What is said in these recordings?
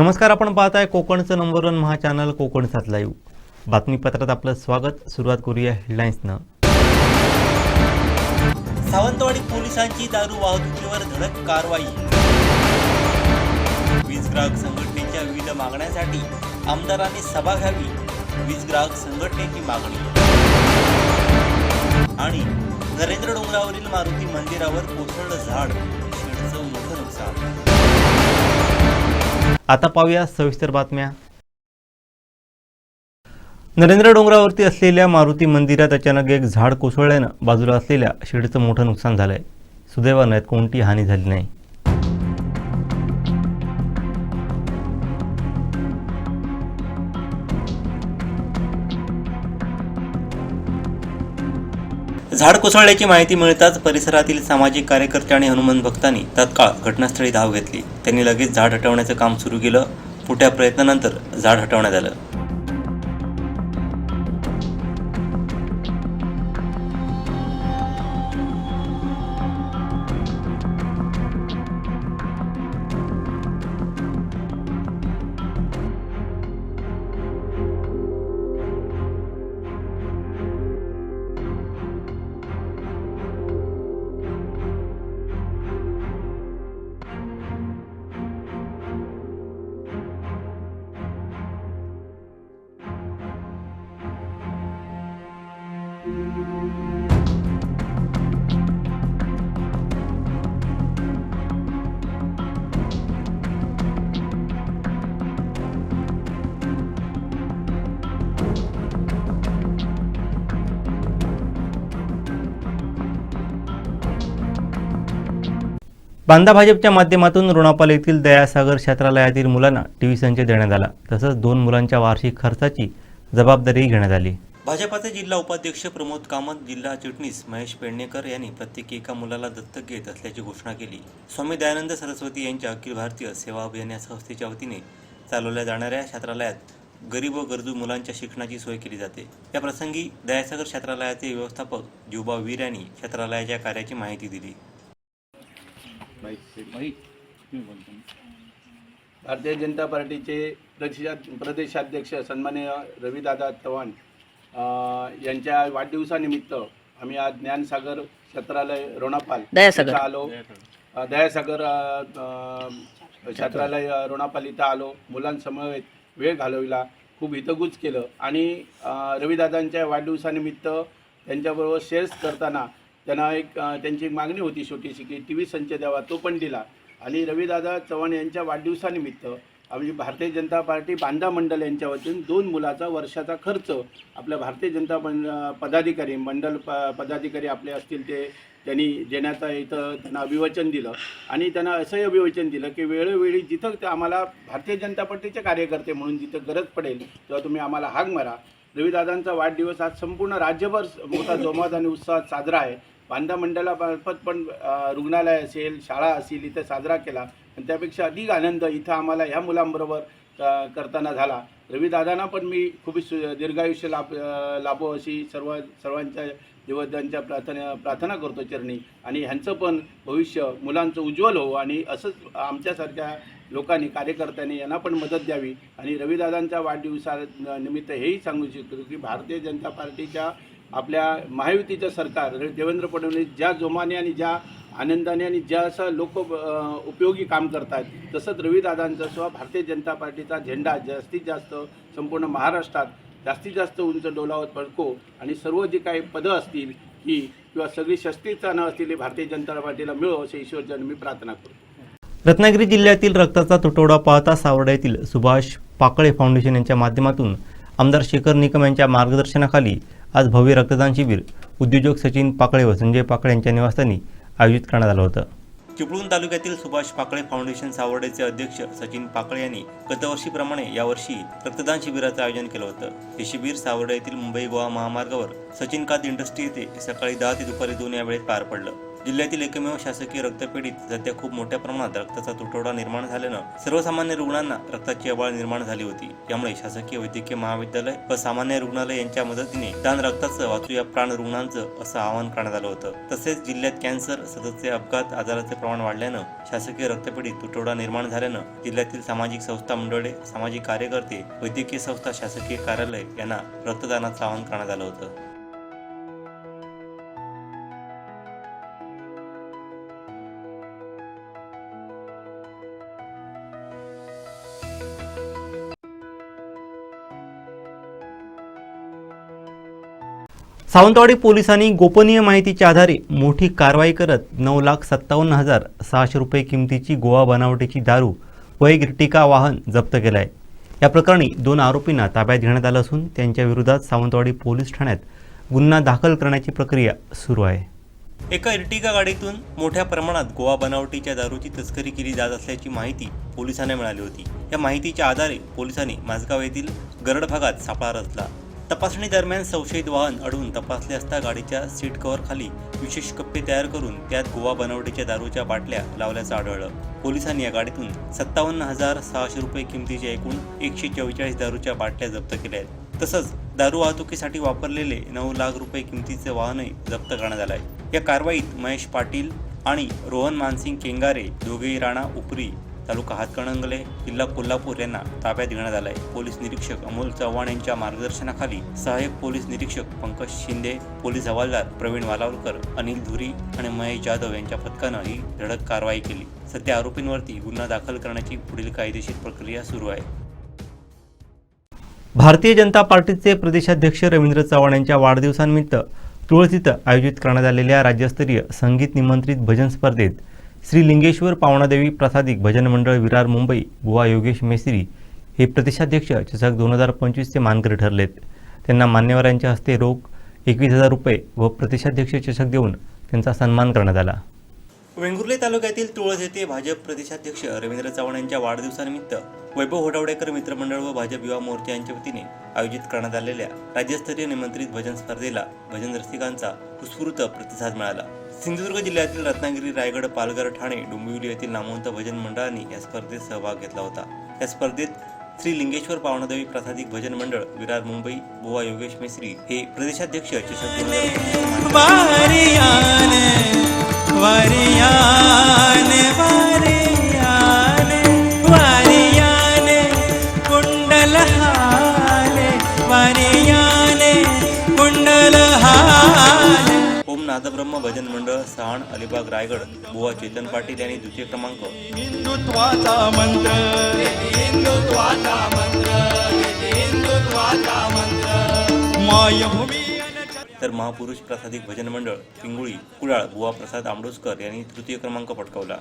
नमस्कार आपण पाहताय कोकणचं number one Maha channel Konkan सात लाईव्ह बातमीपत्रात आपलं स्वागत. सुरुवात करूया हेडलाईन्सनं सावंतवाडी पोलिसांची दारू वाहतुकीवर धडक कारवाई. वीज ग्राहक संघटनेच्या विविध मागण्यांसाठी आमदारांनी सभा घ्यावी. वीज ग्राहक संघटनेची मागणी. आणि नरेंद्र डोंगरावरील मारुती मंदिरावर कोसळलं झाड. शेडचं मोठं नुकसान. आता पाहूया सविस्तर बातम्या. नरेंद्र डोंगरावरती असलेल्या मारुती मंदिरात अचानक एक झाड कोसळल्यानं बाजूला असलेल्या शेडचं मोठं नुकसान झालंय. सुदैवानं यात कोणती हानी झाली नाही. झाड कोसळल्याची माहिती मिळताच परिसरातील सामाजिक कार्यकर्ते आणि हनुमान भक्तांनी तत्काळ घटनास्थळी धाव घेतली. त्यांनी लगेच झाड हटवण्याचं काम सुरू केलं. मोठ्या प्रयत्नानंतर झाड हटवण्यात आलं. बांदा भाजपच्या माध्यमातून रुणापाल येथील दयासागर क्षेत्रालयातील मुलांना टीव्ही संच देण्यात आला. तसंच दोन मुलांच्या वार्षिक खर्चाची जबाबदारीही घेण्यात आली. भाजपाचे जिल्हा उपाध्यक्ष प्रमोद कामत जिल्हा चिटणीस महेश पेडणेकर यांनी प्रत्येकी एका मुलाला दत्तक घेत असल्याची घोषणा केली. स्वामी दयानंद सरस्वती यांच्या अखिल भारतीय सेवा अभियान या संस्थेच्या वतीने चालवल्या जाणाऱ्या छात्रालयात गरीब व गरजू मुलांच्या शिक्षणाची सोय केली जाते. या प्रसंगी दयासागर छात्रालयाचे व्यवस्थापक जुबा वीर यांनी छात्रालयाच्या कार्याची माहिती दिली. भारतीय जनता पार्टीचे प्रदेशा प्रदेशाध्यक्ष सन्माननीय रविदादा चव्हाण अ, यांच्या वाढदिवसानिमित्त आम्ही आज ज्ञानसागर छत्रालय रोणापाल दयासागर. इथं आलो. दयासागर छत्रालय रोणापाल इथं आलो. मुलांसमवेत वेळ घालवला. खूप हितगुज केलं. आणि रविदादांच्या वाढदिवसानिमित्त त्यांच्याबरोबर शेअर्स करताना त्यांना एक त्यांची मागणी होती छोटीशी की टी व्ही संच द्यावा तो पण दिला. आणि रवीदादा चव्हाण यांच्या वाढदिवसानिमित्त आम्ही भारतीय जनता पार्टी बांधा मंडल यांच्या वतीनं दोन मुलाचा वर्षाचा खर्च आपल्या भारतीय जनता मंड पदाधिकारी मंडल प पदाधिकारी आपले असतील ते त्यांनी देण्याचा इथं त्यांना अभिवचन दिलं. आणि त्यांना असंही अभिवचन दिलं की वेळोवेळी जिथं ते आम्हाला भारतीय जनता पार्टीचे कार्यकर्ते म्हणून जिथं गरज पडेल तेव्हा तुम्ही आम्हाला हाक मारा. रविदादांचा वाढदिवस आज संपूर्ण राज्यभर मोठा जोमात आणि उत्साहात साजरा आहे. बांधा मंडळामार्फत पण रुग्णालय असेल शाळा असेल इथं साजरा केला. आणि त्यापेक्षा अधिक आनंद इथं आम्हाला ह्या मुलांबरोबर करताना झाला. रविदादांना पण मी खूप सु- दीर्घायुष्य लाभ लाभो अशी सर्व सर्वांच्या देवतांच्या प्रार्थना प्रार्थना करतो चरणी. आणि ह्यांचं पण भविष्य मुलांचं उज्ज्वल हो आणि असंच आमच्यासारख्या लोकांनी कार्यकर्त्यांनी यांना पण मदत द्यावी. आणि रविदादांच्या वाढदिवसा निमित्त हेही सांगू इच्छितो की भारतीय जनता पार्टीच्या आपल्या महायुतीचं सरकार देवेंद्र फडणवीस ज्या जोमाने आणि ज्या आनंदाने आणि ज्या असं लोक उपयोगी काम करतात तसंच रविदादांचा सुद्धा भारतीय जनता पार्टीचा झेंडा जास्तीत जास्त संपूर्ण महाराष्ट्रात जास्तीत जास्त उंच डोलावत पडको आणि सर्व जी काही पदं असतील ही किंवा सगळी शस्त्रीस्थानं असतील भारतीय जनता पार्टीला मिळो असे ईश्वरचरण मी प्रार्थना करतो. रत्नागिरी जिल्ह्यातील रक्ताचा तुटवडा पाहता सावर्डा येथील सुभाष पाकळे फाउंडेशन यांच्या माध्यमातून आमदार शेखर निकम यांच्या मार्गदर्शनाखाली आज भव्य रक्तदान शिबिर उद्योजक सचिन पाकळे व संजय पाकळे यांच्या निवासस्थानी आयोजित करण्यात आलं होतं. चिपळूण तालुक्यातील सुभाष पाकळे फाउंडेशन सावर्डेचे अध्यक्ष सचिन पाकळे यांनी गतवर्षीप्रमाणे यावर्षी रक्तदान शिबिराचं आयोजन केलं होतं. हे शिबिर सावर्डे येथील मुंबई गोवा महामार्गावर सचिन कात इंडस्ट्री येथे सकाळी दहा ते दुपारी दोन या वेळेत पार पडलं. जिल्ह्यातील एकमेव शासकीय रक्तपेढीत सध्या खूप मोठ्या प्रमाणात रक्ताचा तुटवडा निर्माण झाल्यानं सर्वसामान्य रुग्णांना रक्ताची अबाळ निर्माण झाली होती. यामुळे शासकीय वैद्यकीय महाविद्यालय व सामान्य रुग्णालय यांच्या मदतीने दान रक्ताचं वाचूया प्राण रुग्णांचं असं आवाहन करण्यात आलं होतं. तसेच जिल्ह्यात कॅन्सर सततचे अपघात आजाराचे प्रमाण वाढल्यानं शासकीय रक्तपेढीत तुटवडा निर्माण झाल्यानं जिल्ह्यातील सामाजिक संस्था मंडळे सामाजिक कार्यकर्ते वैद्यकीय संस्था शासकीय कार्यालय यांना रक्तदानाचं आवाहन करण्यात आलं होतं. सावंतवाडी पोलिसांनी गोपनीय माहितीच्या आधारे मोठी कारवाई करत नऊ लाख सत्तावन्न हजार सहाशे रुपये किमतीची गोवा बनावटीची दारू व एक इर्टिका वाहन जप्त केलं आहे या प्रकरणी दोन आरोपींना ताब्यात घेण्यात आलं असून त्यांच्या विरोधात सावंतवाडी पोलीस ठाण्यात गुन्हा दाखल करण्याची प्रक्रिया सुरू आहे. एका इर्टिका गाडीतून मोठ्या प्रमाणात गोवा बनावटीच्या दारूची तस्करी केली जात असल्याची माहिती पोलिसांना मिळाली होती. या माहितीच्या आधारे पोलिसांनी माझगाव येथील गरड भागात सापळा रचला. तपासणी दरम्यान संशयित वाहन अडवून तपासले असता गाडीच्या सीट कव्हर खाली विशेष कप्पे तयार करून त्यात गोवा बनावटीच्या दारूच्या बाटल्या लावल्याचं आढळलं. पोलिसांनी या गाडीतून सत्तावन्न हजार सहाशे रुपये किमतीच्या एकूण एकशे चव्वेचाळीस दारूच्या बाटल्या जप्त केल्या आहेत. तसंच दारू वाहतुकीसाठी वापरलेले नऊ लाख रुपये किमतीचे वाहनही जप्त करण्यात आलं आहे. या कारवाईत महेश पाटील आणि रोहन मानसिंग केंगारे दोघेही राणा उपरी तालुका हातकणंगले जिल्हा कोल्हापूर यांना ताब्यात घेण्यात आलाय. पोलीस निरीक्षक अमोल चव्हाण यांच्या मार्गदर्शनाखाली सहाय्यक पोलीस निरीक्षक पंकज शिंदे पोलीस हवालदार प्रवीण वालावलकर अनिल धुरी आणि महेश जाधव यांच्या पथकानं ही धडक कारवाई केली. सध्या आरोपींवरती गुन्हा दाखल करण्याची पुढील कायदेशीर प्रक्रिया सुरू आहे. भारतीय जनता पार्टीचे प्रदेशाध्यक्ष रवींद्र चव्हाण यांच्या वाढदिवसानिमित्त तुळस इथं आयोजित करण्यात आलेल्या राज्यस्तरीय संगीत निमंत्रित भजन स्पर्धेत श्री लिंगेश्वर पावणादेवी प्रसादिक भजन मंडळ विरार मुंबई बुवा योगेश मेसरी हे प्रदेशाध्यक्ष चषक दोन हजार पंचवीसचे मानकरी ठरलेत. त्यांना मान्यवरांच्या हस्ते रोख एकवीस हजार रुपये व प्रदेशाध्यक्ष चषक देऊन त्यांचा सन्मान करण्यात आला. वेंगुर्ले तालुक्यातील तुळस येथे भाजप प्रदेशाध्यक्ष रवींद्र चव्हाण यांच्या वाढदिवसानिमित्त वैभव होटावडेकर मित्रमंडळ व भाजप युवा मोर्चा यांच्या वतीने आयोजित करण्यात आलेल्या राज्यस्तरीय निमंत्रित भजन स्पर्धेला भजन रसिकांचा उत्स्फूर्त प्रतिसाद मिळाला. सिंधुदुर्ग जिल्ह्यातील रत्नागिरी रायगड पालघर ठाणे डोंबिवली येथील नामवंत भजन मंडळांनी या स्पर्धेत सहभाग घेतला होता. या स्पर्धेत श्री लिंगेश्वर पावणादेवी प्रसादिक भजन मंडळ विरार मुंबई बुवा योगेश मेसरी हे प्रदेशाध्यक्ष चषक ओम नादब्रह्म भजन मंडळ सहाण अलिबाग रायगड बुवा चेतन पाटील यांनी द्वितीय क्रमांक हिंदुत्वाचा मंत्र हिंदुत्वाचा मंत्र हिंदुत्वाचा मंत्र मायभूमी तर महापुरुष प्रसादिक भजन मंडळ पिंगुळी कुडाळ बुवा प्रसाद आंबोजकर यांनी तृतीय क्रमांक पटकावला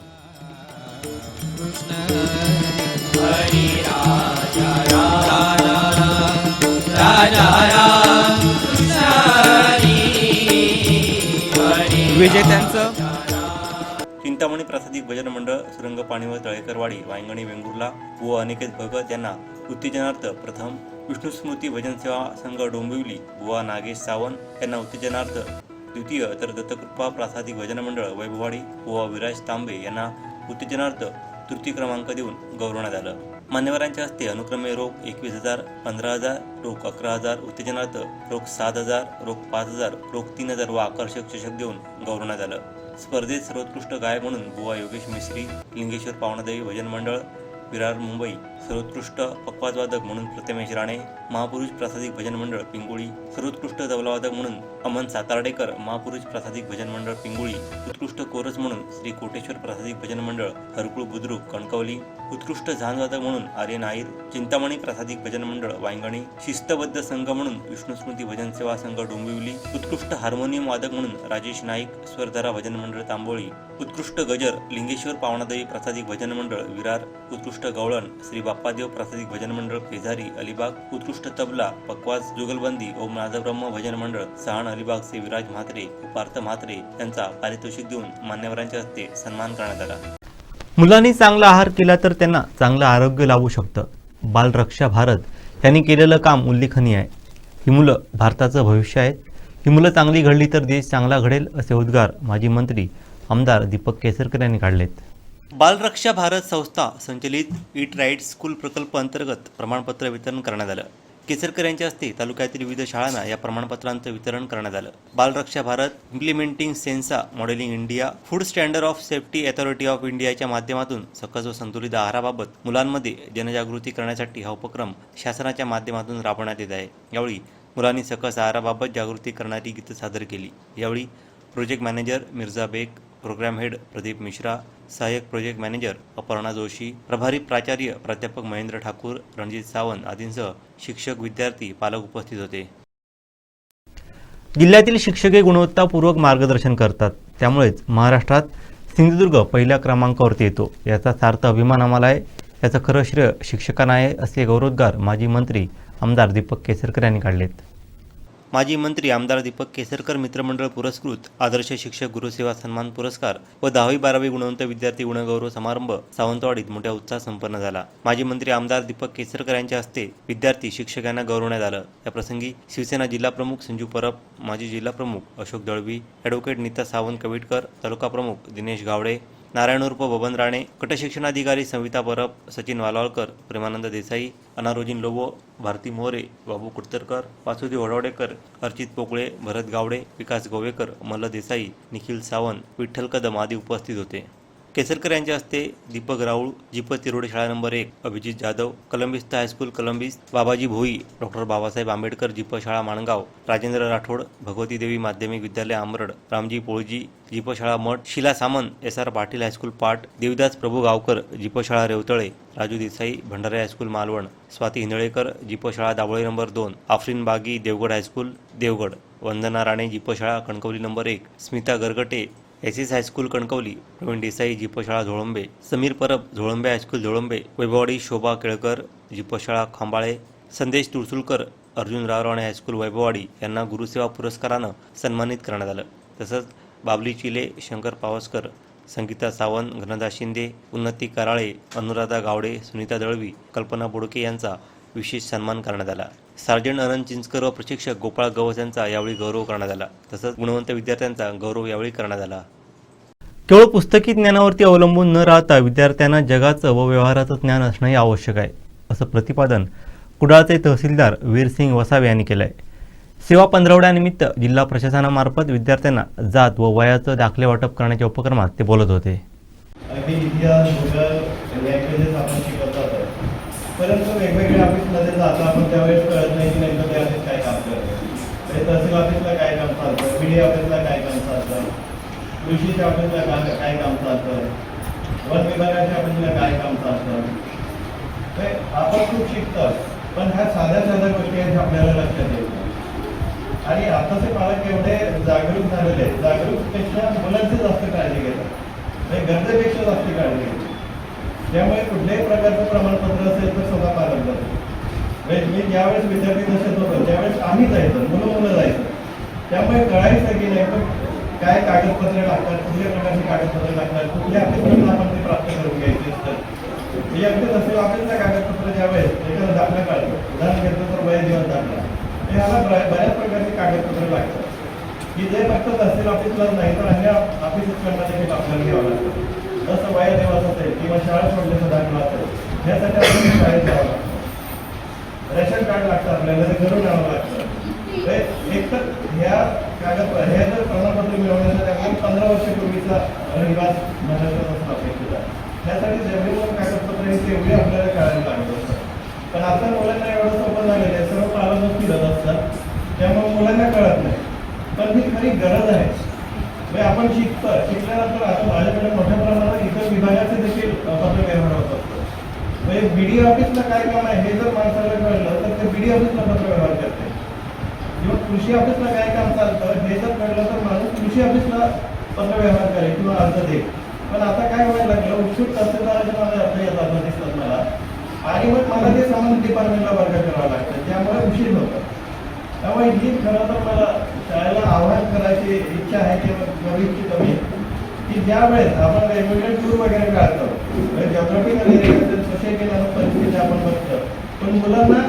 विजेत्यांचं. चिंतामणी प्रासादिक भजन मंडळ सुरंग पाणीवर तळेकरवाडी वांगणी वेंगुर्ला व अनिकेत भगत यांना उत्तेजनार्थ प्रथम विष्णू स्मृती भजन सेवा संघ डोंबिवली बुवा नागेश सावंत यांना उत्तेजनार्थ द्वितीय तर दत्तकृपा प्रासादिक भजन मंडळ वैभववाडी बुवा विराज तांबे यांना उत्तेजनार्थ तृतीय क्रमांक देऊन गौरवण्यात आलं. मान्यवरांच्या हस्ते अनुक्रमे रोख एकवीस हजार पंधरा हजार रोख अकरा हजार उत्तेजनार्थ रोख सात हजार रोख पाच हजार रोख तीन हजार व आकर्षक चषक देऊन गौरवण्यात आलं. स्पर्धेत सर्वोत्कृष्ट गायक म्हणून बुवा योगेश मिश्री लिंगेश्वर पावणादेवी भजन मंडळ विरार मुंबई सर्वोत्कृष्ट पक्वाजवादक म्हणून प्रथमेश राणे महापुरुष प्रासादिक भजन मंडळ पिंगुळी सर्वोत्कृष्ट तबलावादक म्हणून अमन सातार्डेकर महापुरुष प्रासादिक भजन मंडळ पिंगुळी उत्कृष्ट कोरस म्हणून श्री कोटेश्वर प्रासादिक भजन मंडळ हरकुळ बुद्रुक कणकवली उत्कृष्ट झांजवादक म्हणून आर्यन आईर चिंतामणी प्रासादिक भजन मंडळ वायंगणी शिस्तबद्ध संघ म्हणून विष्णुस्मृती भजन सेवा संघ डोंबिवली उत्कृष्ट हार्मोनियम वादक म्हणून राजेश नाईक स्वरधारा भजन मंडळ तांबोळी उत्कृष्ट गजर लिंगेश्वर पावणादेवी प्रासादिक भजन मंडळ विरार उत्कृष्ट गवळण श्री बाप्पादेव प्रासादिक भजन मंडळ पेझारी अलिबाग उत्कृष्ट तबला पक्वाज जुगलबंदी ओम नादब्रह्म भजन मंडळ सहाण अलिबागचे विराज म्हात्रे पार्थ म्हात्रे यांचा पारितोषिक देऊन मान्यवरांच्या हस्ते सन्मान करण्यात आला. मुलांनी चांगला आहार केला तर त्यांना चांगलं आरोग्य लाभू शकतं. बालरक्षा भारत यांनी केलेलं काम उल्लेखनीय आहे. ही मुलं भारताचं भविष्य आहेत. ही मुलं चांगली घडली तर देश चांगला घडेल असे उद्गार माजी मंत्री आमदार दीपक केसरकर यांनी काढलेत. बालरक्षा भारत संस्था संचलित इट राईट स्कूल प्रकल्प अंतर्गत प्रमाणपत्र वितरण करण्यात आलं. केसरकर यांच्या हस्ते तालुक्यातील विविध शाळांना या प्रमाणपत्रांचं वितरण करण्यात आलं. Balraksha Bharat implementing सेन्सा modelling India food standard of safety authority of इंडियाच्या माध्यमातून सकस व संतुलित आहाराबाबत मुलांमध्ये जनजागृती करण्यासाठी हा उपक्रम शासनाच्या माध्यमातून राबवण्यात येत आहे. यावेळी मुलांनी सकस आहाराबाबत जागृती करणारी गीतं सादर केली. यावेळी project manager Mirza Baig programme head Pradeep Mishra सहाय्यक प्रोजेक्ट मॅनेजर अपर्णा जोशी प्रभारी प्राचार्य प्राध्यापक महेंद्र ठाकूर रणजित सावंत आदींसह शिक्षक विद्यार्थी पालक उपस्थित होते. जिल्ह्यातील शिक्षके गुणवत्तापूर्वक मार्गदर्शन करतात. त्यामुळेच महाराष्ट्रात सिंधुदुर्ग पहिल्या क्रमांकावरती येतो. याचा सार्थ अभिमान आम्हाला आहे. याचं खरं श्रेय शिक्षकांना आहे असे गौरवोद्गार माजी मंत्री आमदार दीपक केसरकर यांनी काढलेत. माजी मंत्री आमदार दीपक केसरकर मित्रमंडळ पुरस्कृत आदर्श शिक्षक गुरुसेवा सन्मान पुरस्कार व दहावी बारावी गुणवंत विद्यार्थी गुणगौरव समारंभ सावंतवाडीत मोठ्या उत्साहात संपन्न झाला. माजी मंत्री आमदार दीपक केसरकर यांच्या हस्ते विद्यार्थी शिक्षकांना गौरवण्यात आलं. या प्रसंगी शिवसेना जिल्हाप्रमुख संजू परब माजी जिल्हा प्रमुख अशोक दळवी ॲडव्होकेट नीता सावंत कविटकर तालुका प्रमुख दिनेश गावडे नारायण उर्फ बबन राणे गटशिक्षणाधिकारी संविता परब सचिन वालावळकर प्रेमानंद देसाई अनारोजिन लोबो भारती मोरे बाबू कुडतरकर वासुदेव वडवडेकर अर्चित पोकळे भरत गावडे विकास गोवेकर मल्ल देसाई निखिल सावंत विठ्ठल कदम आदी उपस्थित होते. केसरकर यांच्या हस्ते दीपक राऊळ जीप तिरोडे शाळा नंबर एक Abhijit Jadhav Kalambist high school Kalambis Babaji Bhoi doctor Babasaheb Ambedkar ZP शाळा माणगाव राजेंद्र राठोड भगवती देवी माध्यमिक विद्यालय Ambarad Ramji Polji जीपशाळा Math Shila Samant S R Patil high school Pat Devdas Prabhu Gavkar जीपशाळा Revatale Raju Desai Bhandare high school Malvan Swati Hindalekar जीपशाळा दाभोळे नंबर दोन आफरीन बागी देवगड हायस्कूल देवगड वंदना राणे जीपशाळा कणकवली नंबर एक Smita Gargate S S high school Kankavli Pravin Desai जिपशाळा Zolambe Sameer Parab Zolambe high school Zolambe Vaibhavwadi Shobha Kelkar जिपशाळा Khambale Sandesh Tulsulkar Arjun Rawrane high school Vaibhavwadi यांना गुरुसेवा पुरस्कारानं सन्मानित करण्यात आलं. तसंच बाबली चिले शंकर पावसकर संगीता सावंत घनदास शिंदे उन्नती कराळे अनुराधा गावडे सुनीता दळवी कल्पना बोडके यांचा विशेष सन्मान करण्यात आला. सार्जंट अनंत चिंचकर व प्रशिक्षक गोपाळ गवस यांचा यावेळी गौरव करण्यात आला. तसंच गुणवंत विद्यार्थ्यांचा गौरव यावेळी करण्यात आला. केवळ पुस्तकी ज्ञानावरती अवलंबून न राहता विद्यार्थ्यांना जगाचं व व्यवहाराचं ज्ञान असणंही आवश्यक आहे असं प्रतिपादन कुडाळचे तहसीलदार वीरसिंग वसावे यांनी केलं आहे सेवा पंधरवड्यानिमित्त जिल्हा प्रशासनामार्फत विद्यार्थ्यांना जात व वयाचं दाखले वाटप करण्याच्या उपक्रमात ते बोलत होते. परंतु वेगवेगळ्या ऑफिसमध्ये जातो आपण त्यावेळेस कळत नाही की नेमकं ते ऑफिस काय काम करतं म्हणजे तहसील ऑफिसला काय काम चालतं ऑफिसला काय काम चालतं? कृषीच्या ऑफिसला काय काय काम चालतं? वन विभागाच्या ऑफिसला काय काम चालतं? आपण खूप शिकतात पण ह्या साध्या साध्या गोष्टी आहेत आपल्याला लक्षात येत आणि आताचे पालक एवढे जागरूक झालेले आहेत. जागरूकपेक्षा मुलांची जास्त काळजी घेतात. म्हणजे गरजेपेक्षा जास्त काळजी घेतात. त्यामुळे कुठल्याही प्रकारचं प्रमाणपत्र असेल तर स्वतः पालन करतो म्हणजे मी ज्यावेळेस विद्यार्थी दशेत होतो त्यावेळेस आम्ही जायचं मुलं मुलं जायचं त्यामुळे कळायचं की पण काय कागदपत्रे लागतात कुठल्या प्रकारची कागदपत्र लागतात कुठल्या ऑफिसमधून आपण ते प्राप्त करून घ्यायचे असतात. हे अगदी तसे ऑफिसला कागदपत्र ज्यावेळेस एखादा दाखला काढतो उदाहरण घेतलं तर वय दिवस दाखला हे ह्याला बऱ्याच प्रकारची कागदपत्र लागतात. की जे फक्त तहसील ऑफिसलाच नाही तर अन्य ऑफिसेसकडनं देखील आपल्याला घ्यावं लागतं. जसं वया देवास असेल किंवा शाळा सोडल्याचा दाखला असेल ह्यासाठी आपल्याला शाळेत जावं लागतं. रेशन कार्ड लागतं आपल्याला ते घरून यावं लागतं. हे एक तर ह्या कागदपत्र हे जर प्रमाणपत्र मिळवण्यासाठी आपल्याला पंधरा वर्षापूर्वीचा रहिवास म्हणायचं असणं अपेक्षित आहे. त्यासाठी जेवढी पण कागदपत्र आहेत तेवढे आपल्याला काढायला लागत असतात. पण आता मुलांना एवढं सोपं झालेलं आहे. सर्व पालकच फिरत असतात. त्यामुळे मुलांना कळत नाही. पण ही खरी गरज आहे. म्हणजे आपण शिकतो शिकल्यानंतर आता माझ्याकडे मोठ्या प्रमाणात इतर विभागाचे देखील पत्रव्यवहार होत असतो म्हणजे बीडी ऑफिसला काय काम आहे हे जर माणसाला कळलं तर ते बी डी ऑफिसला पत्रव्यवहार करते. किंवा कृषी ऑफिसला काय काम चालतं? हे जर कळलं तर माणूस कृषी ऑफिसला पत्रव्यवहार करेल किंवा अर्ज देईल पण आता काय व्हायला लागलं? उत्सुक तहसीलदाराचे माझे अर्ज येतात दिसतात मला. आणि मग मला ते संबंधित डिपार्टमेंटला वर्ग करावं लागतं. त्यामुळे उशीर होतं. त्यामुळे ही खरं तर मला शाळेला आव्हान करायची इच्छा आहे किंवा कमीची कमी की ज्या वेळेस आपण वेगवेगळे टूर वगैरे काढतो जॉग्राफिकल एरिया सोसायटी नामक परिस्थिती आपण बघतो पण मुलांना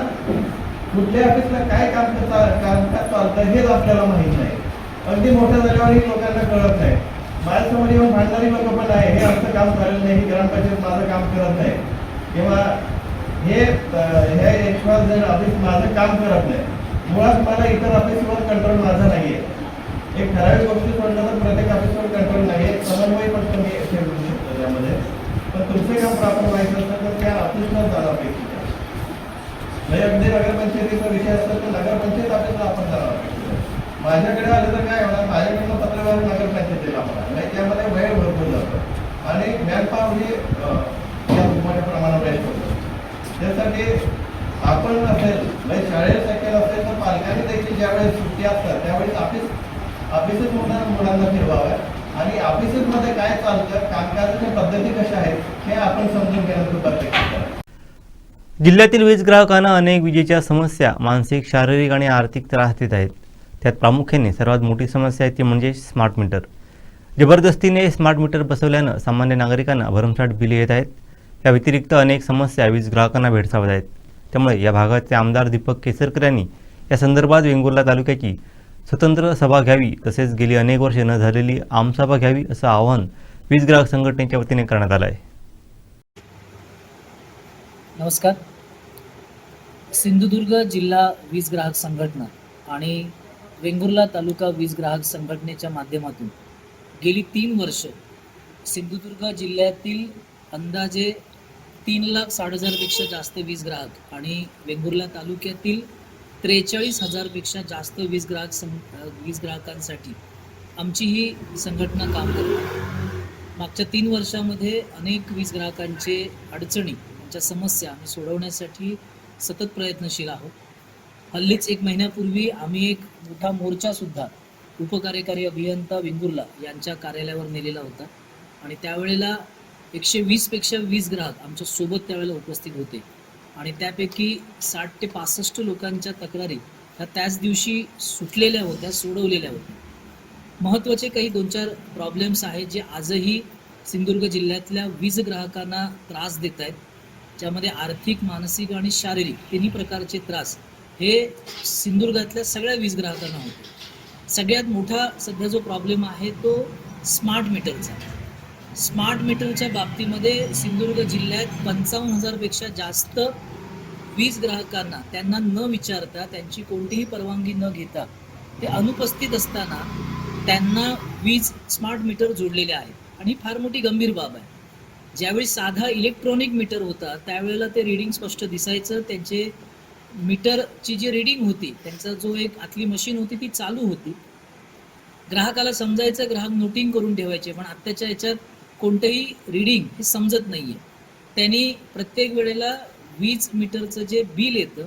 कुठल्या ऑफिसला काय काम कामकाज चालतं हेच आपल्याला माहीत नाही. अगदी मोठं झाल्यावरही लोकांना कळत नाही. माझ्यासमोर येऊन भांडणारी लोक पण आहे. हे आमचं काम झालेलं नाही. ग्रामपंचायत माझं काम करत नाही. किंवा हे हे ऑफिस माझं काम करत नाही. मुळात मला इतर ऑफिसवर कंट्रोल माझा नाही आहे एक ठराविक गोष्टी म्हणलं तर प्रत्येक ऑफिसवर कंट्रोल नाही आहे समन्वय पण तुम्ही ठेवू शकतो त्यामध्ये पण तुमचं काम प्रॉपर व्हायचं असेल तर त्या ऑफिसला जाणं पाहिजे. आहे म्हणजे अगदी नगरपंचायतीचा विषय असेल तर नगरपंचायत ऑफिसला आपण जाणार माझ्याकडे आलं तर काय होणार? माझ्याकडनं पत्रव्यवहार नगरपंचायतीला होणार नाही. त्यामध्ये वेळ भरपूर जातो. आणि मॅनपावर हे मोठ्या प्रमाणावर वेळ होतो त्यासाठी आपण असेल म्हणजे शाळेत सेकंड असेल तर पालकांनी देखील ज्यावेळेस सुट्टी असतात त्यावेळेस ऑफिस ऑफिसेस मुलांना मुलांना फिरवाव्या आणि ऑफिसेसमध्ये काय चालतं? कामकाजाच्या पद्धती कशा आहेत? हे आपण समजून घेणं खूप अपेक्षित जिल्ह्यातील वीज ग्राहकांना अनेक विजेच्या समस्या मानसिक शारीरिक आणि आर्थिक त्रास देत आहेत. त्यात प्रामुख्याने सर्वात मोठी समस्या आहे ती म्हणजे स्मार्ट मीटर. जबरदस्तीने स्मार्ट मीटर बसवल्यानं सामान्य नागरिकांना भरमसाठ बिले येत आहेत. या व्यतिरिक्त अनेक समस्या वीज ग्राहकांना भेडसावत आहेत. त्यामुळे या भागाचे आमदार दीपक केसरकर यांनी या संदर्भात वेंगुर्ला तालुक्याची स्वतंत्र सभा घ्यावी तसेच गेली अनेक वर्षे न झालेली आमसभा घ्यावी असं आवाहन वीज ग्राहक संघटनेच्या वतीने करण्यात आलं आहे. नमस्कार. सिंधुदुर्ग जिल्हा वीज ग्राहक संघटना आणि वेंगुर्ला तालुका वीज ग्राहक संघटनेच्या माध्यमातून गेली तीन वर्ष सिंधुदुर्ग जिल्ह्यातील अंदाजे तीन लाख साठ हजारपेक्षा जास्त वीज ग्राहक आणि वेंगुर्ला तालुक्यातील त्रेचाळीस हजारपेक्षा जास्त वीज ग्राहक सं वीज ग्राहकांसाठी आमची ही संघटना काम करते. मागच्या तीन वर्षामध्ये अनेक वीज ग्राहकांचे अडचणी त्यांच्या समस्या आम्ही सोडवण्यासाठी सतत प्रयत्नशील आहोत. हल्लीच एक महिन्यापूर्वी आम्ही एक मोठा मोर्चासुद्धा उपकार्यकारी अभियंता वेंगुर्ला यांच्या कार्यालयावर नेलेला होता. आणि त्यावेळेला एकशे वीसपेक्षा वीस ग्राहक आमच्यासोबत त्यावेळेला उपस्थित होते. आणि त्यापैकी साठ ते पासष्ट लोकांच्या तक्रारी ह्या त्याच दिवशी सुटलेल्या होत्या सोडवलेल्या होत्या. महत्त्वाचे काही दोन चार प्रॉब्लेम्स आहेत जे आजही सिंधुदुर्ग जिल्ह्यातल्या वीज ग्राहकांना त्रास देत आहेत. ज्यामध्ये आर्थिक मानसिक आणि शारीरिक तिन्ही प्रकारचे त्रास हे सिंधुदुर्गातल्या सगळ्या वीज ग्राहकांना होते. सगळ्यात मोठा सध्या जो प्रॉब्लेम आहे तो स्मार्ट मीटरचा स्मार्ट मीटरच्या बाबतीमध्ये सिंधुदुर्ग जिल्ह्यात पंचावन्न हजारपेक्षा जास्त वीज ग्राहकांना त्यांना न विचारता त्यांची कोणतीही परवानगी न घेता ते अनुपस्थित असताना त्यांना वीज स्मार्ट मीटर जोडलेले आहेत. आणि फार मोठी गंभीर बाब आहे. ज्यावेळी साधा इलेक्ट्रॉनिक मीटर होता त्यावेळेला ते रिडिंग स्पष्ट दिसायचं. त्यांचे मीटरची जी रिडिंग होती त्यांचा जो एक आतली मशीन होती ती चालू होती. ग्राहकाला समजायचं ग्राहक नोटिंग करून ठेवायचे पण आत्ताच्या याच्यात कोणतंही रिडिंग हे समजत नाहीये. त्यांनी प्रत्येक वेळेला वीज मीटरचं जे बिल येतं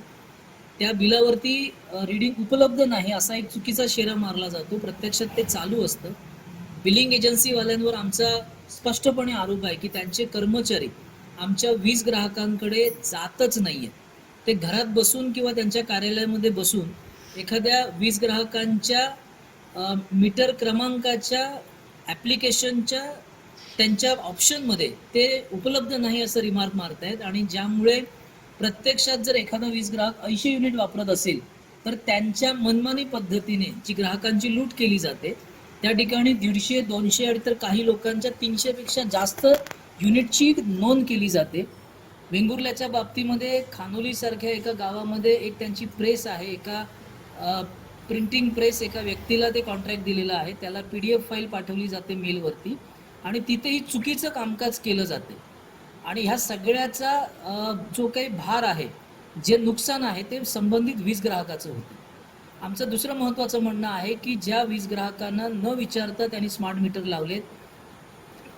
त्या बिलावरती रिडिंग उपलब्ध नाही असा एक चुकीचा शेरा मारला जातो. प्रत्यक्षात ते चालू असतं. बिलिंग एजन्सीवाल्यांवर आमचा स्पष्टपणे आरोप आहे की त्यांचे कर्मचारी आमच्या वीज ग्राहकांकडे जातच नाहीये ते घरात बसून किंवा त्यांच्या कार्यालयामध्ये बसून एखाद्या वीज ग्राहकांच्या मीटर क्रमांकाच्या ॲप्लिकेशनच्या त्यांच्या ऑप्शनमध्ये ते उपलब्ध नाही असं रिमार्क मारत आहेत आणि ज्यामुळे प्रत्यक्षात जर एखादा वीज ग्राहक ऐंशी युनिट वापरत असेल तर त्यांच्या मनमानी पद्धतीने जी ग्राहकांची लूट केली जाते त्या ठिकाणी दीडशे दोनशे आणि तर काही लोकांच्या तीनशेपेक्षा जास्त युनिटची नोंद केली जाते. वेंगुर्ल्याच्या बाबतीमध्ये खानोलीसारख्या एका गावामध्ये एक त्यांची प्रेस आहे एका प्रिंटिंग प्रेस एका व्यक्तीला ते कॉन्ट्रॅक्ट दिलेलं आहे. त्याला पी डी एफ फाईल पाठवली जाते मेलवरती आणि तिथेही चुकीचं कामकाज केलं जाते. आणि ह्या सगळ्याचा जो काही भार आहे जे नुकसान आहे ते संबंधित वीज ग्राहकाचं होतं. आमचं दुसरं महत्त्वाचं म्हणणं आहे की ज्या वीज ग्राहकांना न विचारता त्यांनी स्मार्ट मीटर लावलेत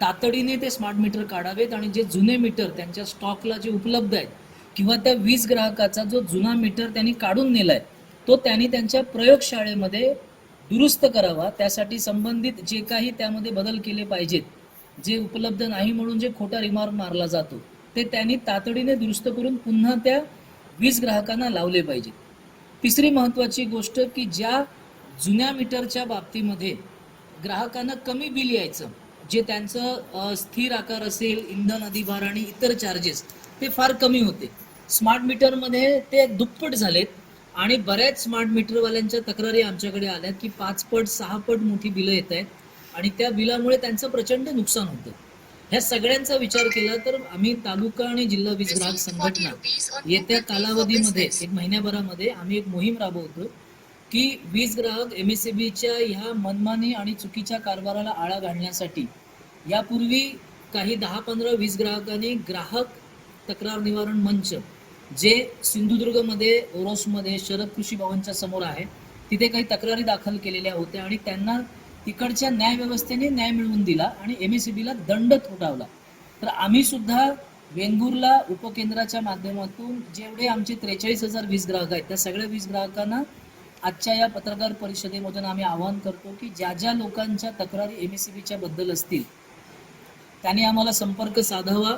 तातडीने ते स्मार्ट मीटर काढावेत आणि जे जुने मीटर त्यांच्या स्टॉकला जे उपलब्ध आहेत किंवा त्या वीज ग्राहकाचा जो जुना मीटर त्यांनी काढून नेलाय तो त्यांनी त्यांच्या प्रयोगशाळेमध्ये दुरुस्त करावा. त्यासाठी संबंधित जे काही त्यामध्ये बदल केले पाहिजेत जे उपलब्ध नाही म्हणून जे खोटा रिमार्क मारला जातो ते त्यांनी तातडीने दुरुस्त करून पुन्हा त्या वीज ग्राहकांना लावले पाहिजेत. तिसरी महत्त्वाची गोष्ट की ज्या जुन्या मीटरच्या बाबतीमध्ये ग्राहकांना कमी बिल यायचं जे त्यांचं स्थिर आकार असेल इंधन अधिभार आणि इतर चार्जेस ते फार कमी होते. स्मार्ट मीटरमध्ये ते दुप्पट झालेत आणि बऱ्याच स्मार्ट मीटरवाल्यांच्या तक्रारी आमच्याकडे आल्यात की पाच पट सहा पट मोठी बिलं येत आहेत आणि त्या बिलामुळे त्यांचं प्रचंड नुकसान होतं. ह्या सगळ्यांचा विचार केला तर आम्ही तालुका आणि जिल्हा वीज ग्राहक संघटना येत्या कालावधीमध्ये एक महिन्याभरामध्ये आम्ही एक मोहीम राबवतो की वीज ग्राहक एम एस बीच्या ह्या मनमानी आणि चुकीच्या कारभाराला आळा घालण्यासाठी यापूर्वी काही दहा पंधरा वीज ग्राहकांनी ग्राहक तक्रार निवारण मंच जे सिंधुदुर्गमध्ये ओरोसमध्ये शरद कृषी भवनच्या समोर आहे तिथे काही तक्रारी दाखल केलेल्या होत्या आणि त्यांना तिकडच्या न्यायव्यवस्थेने न्याय मिळवून दिला आणि एम एस बीला दंड थोटावला तर आम्ही सुद्धा वेंगुर्ला उपकेंद्राच्या माध्यमातून जेवढे आमचे त्रेचाळीस हजार वीज ग्राहक आहेत त्या सगळ्या वीज ग्राहकांना आजच्या या पत्रकार परिषदेमधून आम्ही आवाहन करतो की ज्या ज्या लोकांच्या तक्रारी एम एस बीच्या बद्दल असतील त्यांनी आम्हाला संपर्क साधावा.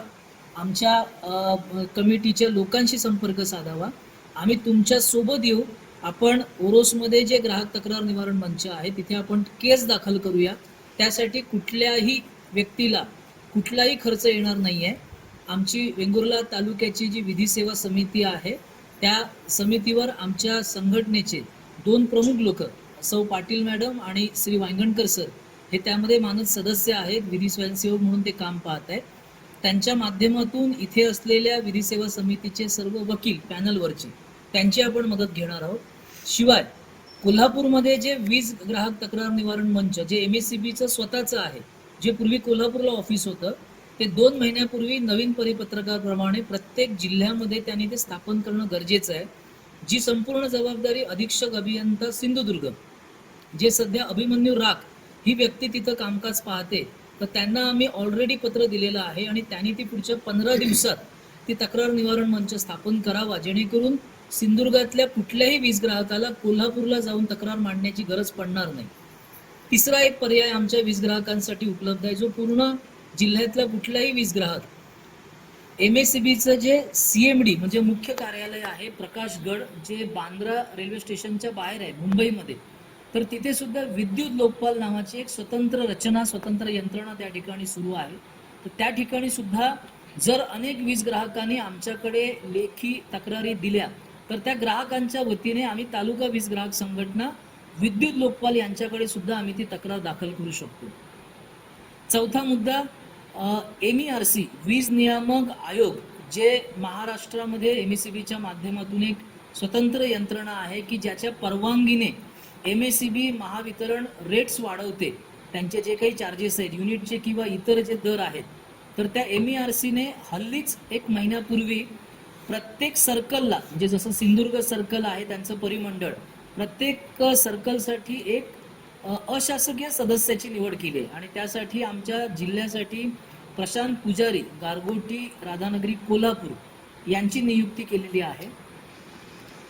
आमच्या कमिटीच्या लोकांशी संपर्क साधावा. आम्ही तुमच्यासोबत येऊ. आपण ओरोसमध्ये जे ग्राहक तक्रार निवारण मंच आहे तिथे आपण केस दाखल करूया. त्यासाठी कुठल्याही व्यक्तीला कुठलाही खर्च येणार नाही आहे आमची वेंगुर्ला तालुक्याची जी विधी सेवा समिती आहे त्या समितीवर आमच्या संघटनेचे दोन प्रमुख लोक सौ पाटील मॅडम आणि श्री वांगणकर सर हे त्यामध्ये मानद सदस्य आहेत विधी स्वयंसेवक म्हणून ते काम पाहत आहेत. त्यांच्या माध्यमातून इथे असलेल्या विधी सेवा समितीचे सर्व वकील पॅनलवरचे. त्यांची आपण मदत घेणार आहोत. शिवाय कोल्हापूरमध्ये जे वीज ग्राहक तक्रार निवारण मंच जे एम एस सी बीचं स्वतःचं आहे जे पूर्वी कोल्हापूरला ऑफिस होतं ते दोन महिन्यापूर्वी नवीन परिपत्रकाप्रमाणे प्रत्येक जिल्ह्यामध्ये त्यांनी ते स्थापन करणं गरजेचं आहे. जी संपूर्ण जबाबदारी अधीक्षक अभियंता सिंधुदुर्ग जे सध्या अभिमन्यू राख ही व्यक्ती तिथं कामकाज पाहते तर त्यांना आम्ही ऑलरेडी पत्र दिलेलं आहे आणि त्यांनी ती पुढच्या पंधरा दिवसात ती तक्रार निवारण मंच स्थापन करावा जेणेकरून सिंधुदुर्गातल्या कुठल्याही वीज ग्राहकाला कोल्हापूरला जाऊन तक्रार मांडण्याची गरज पडणार नाही. तिसरा एक पर्याय आमच्या वीज ग्राहकांसाठी उपलब्ध आहे जो पूर्ण जिल्ह्यातला कुठलाही वीज ग्राहक एम एस सी बीचं जे सी एम डी म्हणजे मुख्य कार्यालय आहे प्रकाशगड जे बांद्रा रेल्वे स्टेशनच्या बाहेर आहे मुंबईमध्ये तर तिथे सुद्धा विद्युत लोकपाल नावाची एक स्वतंत्र रचना स्वतंत्र यंत्रणा त्या ठिकाणी सुरू आहे. तर त्या ठिकाणी सुद्धा जर अनेक वीज ग्राहकांनी आमच्याकडे लेखी तक्रारी दिल्या तर त्या ग्राहकांच्या वतीने आम्ही तालुका वीज ग्राहक संघटना विद्युत लोकपाल यांच्याकडे सुद्धा आम्ही ती तक्रार दाखल करू शकतो. चौथा मुद्दा एम ई आर सी वीज नियामक आयोग जे महाराष्ट्रामध्ये एम एस सी बीच्या माध्यमातून एक स्वतंत्र यंत्रणा आहे की ज्याच्या परवानगीने M S C B Mahavitaran rates वाढवते. त्यांचे जे काही चार्जेस आहेत युनिटचे किंवा इतर जे दर आहेत तर त्या एम ई आर सीने हल्लीच एक महिन्यापूर्वी प्रत्येक सर्कलला म्हणजे जसं सिंधुदुर्ग सर्कल आहे त्यांचं परिमंडळ प्रत्येक सर्कलसाठी एक अशासकीय सदस्याची निवड केली आहे. आणि त्यासाठी आमच्या जिल्ह्यासाठी प्रशांत पुजारी गारगोटी राधानगरी कोल्हापूर यांची नियुक्ती केलेली आहे.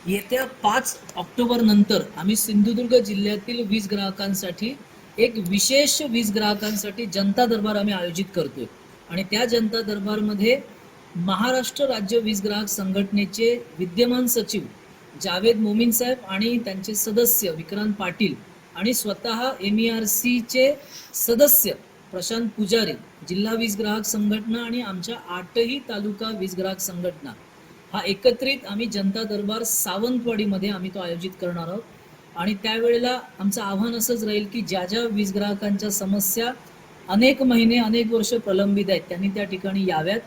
येत्या पाच ऑक्टोबर नंतर आम्ही सिंधुदुर्ग जिल्ह्यातील वीज ग्राहकांसाठी एक विशेष वीज ग्राहकांसाठी जनता दरबार आम्ही आयोजित करतोय. आणि त्या जनता दरबारमध्ये महाराष्ट्र राज्य वीज ग्राहक संघटनेचे विद्यमान सचिव जावेद मोमीन साहेब आणि त्यांचे सदस्य विक्रांत पाटील आणि स्वतः एम ई आर सीचे सदस्य प्रशांत पुजारी जिल्हा वीज ग्राहक संघटना आणि आमच्या आठही तालुका वीज ग्राहक संघटना. हा एकत्रित आम्ही जनता दरबार सावंतवाडीमध्ये आम्ही तो आयोजित करणार आहोत. आणि त्यावेळेला आमचं आव्हान असंच राहील की ज्या ज्या वीज ग्राहकांच्या समस्या अनेक महिने अनेक वर्ष प्रलंबित आहेत त्यांनी त्या ठिकाणी याव्यात.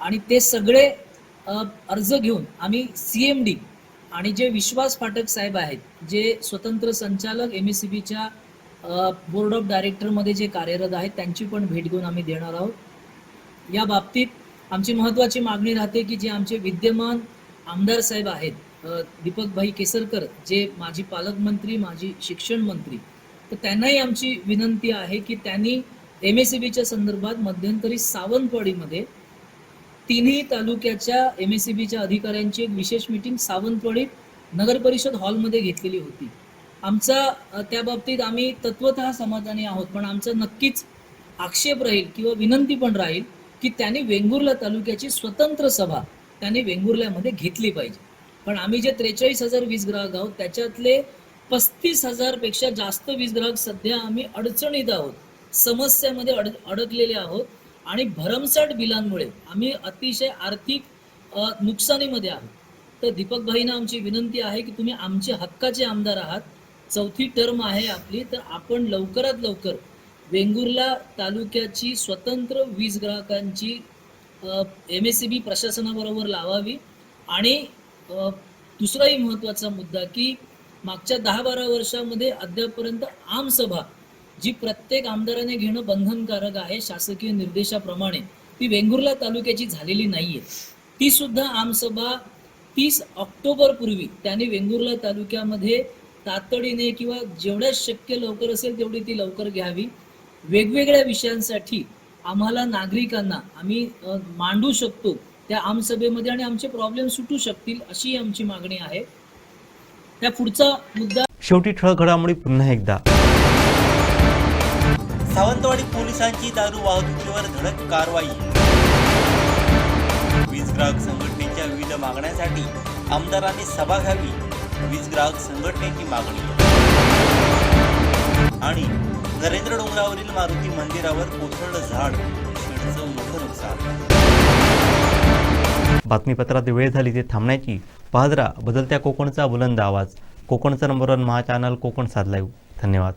आणि ते सगळे अर्ज घेऊन आम्ही सी एम डी आणि जे विश्वास फाटक साहेब आहेत जे स्वतंत्र संचालक एम एस सी बीच्या बोर्ड ऑफ डायरेक्टरमध्ये जे कार्यरत आहेत त्यांची पण भेट घेऊन आम्ही देणार आहोत. या बाबतीत आमची महत्त्वाची मागणी राहते की जे आमचे विद्यमान आमदार साहेब आहेत दीपकभाई केसरकर जे माजी पालकमंत्री माजी शिक्षण मंत्री तर त्यांनाही आमची विनंती आहे की त्यांनी एम एस सी बीच्या संदर्भात मध्यंतरी सावंतवाडीमध्ये तिन्ही तालुक्याच्या एम एस सी बीच्या अधिकाऱ्यांची एक विशेष मीटिंग सावंतवाडीत नगर परिषद हॉलमध्ये घेतलेली होती. आमचा त्या बाबतीत आम्ही तत्वत समाधानी आहोत पण आमचा नक्कीच आक्षेप राहील किंवा विनंती पण राहील की त्यांनी वेंगुर्ला तालुक्याची स्वतंत्र सभा त्यांनी वेंगुर्ल्यामध्ये घेतली पाहिजे. पण आम्ही जे त्रेचाळीस हजार वीज ग्राहक आहोत त्याच्यातले पस्तीस हजारपेक्षा जास्त वीज ग्राहक सध्या आम्ही अडचणीत आहोत समस्यामध्ये अड अडकलेले आहोत. आणि भरमसाठ बिलांमुळे आम्ही अतिशय आर्थिक नुकसानीमध्ये आहोत. तर दीपक भाईना आमची विनंती आहे की तुम्ही आमचे हक्काचे आमदार आहात. चौथी टर्म आहे आपली. तर आपण लवकरात लवकर वेंगुर्ला तालुक्याची स्वतंत्र वीज ग्राहकांची एम एस सी बी प्रशासनाबरोबर लावावी. आणि दुसराही महत्त्वाचा मुद्दा की मागच्या दहा बारा वर्षामध्ये अद्यापपर्यंत आमसभा जी प्रत्येक आमदाराने घेणं बंधनकारक आहे शासकीय निर्देशाप्रमाणे ती वेंगुर्ला तालुक्याची झालेली नाहीये. ती सुद्धा आमसभा तीस ऑक्टोबर पूर्वी त्यांनी वेंगुर्ला तालुक्यामध्ये तातडीने किंवा जेवढ्या शक्य लवकर असेल तेवढी ती लवकर घ्यावी. वेगवेगळ्या विषयांसाठी आम्हाला नागरिकांना आम्ही मांडू शकतो त्या आमसभेमध्ये आणि आमचे प्रॉब्लेम सुटू शकतील अशी आमची मागणी आहे. त्या पुढचा मुद्दा शेवटी ठळ घडामोडी पुन्हा एकदा. सावंतवाडी पोलिसांची दारू वाहतुकीवर धडक कारवाई. वीज ग्राहक संघटनेच्या विविध मागण्यांसाठी आमदारांनी सभा घ्यावी वीज ग्राहक संघटनेची मागणी. आणि नरेंद्र डोंगरावरील मारुती मंदिरावर कोसळलं झाड शेडचं मोठं नुकसान. बातमीपत्रात वेळ झाली ते थांबण्याची. पाहत बदलत्या कोकणचा बुलंद आवाज. कोकणचा नंबर वन महा चॅनल कोकण साध लाईव्ह धन्यवाद.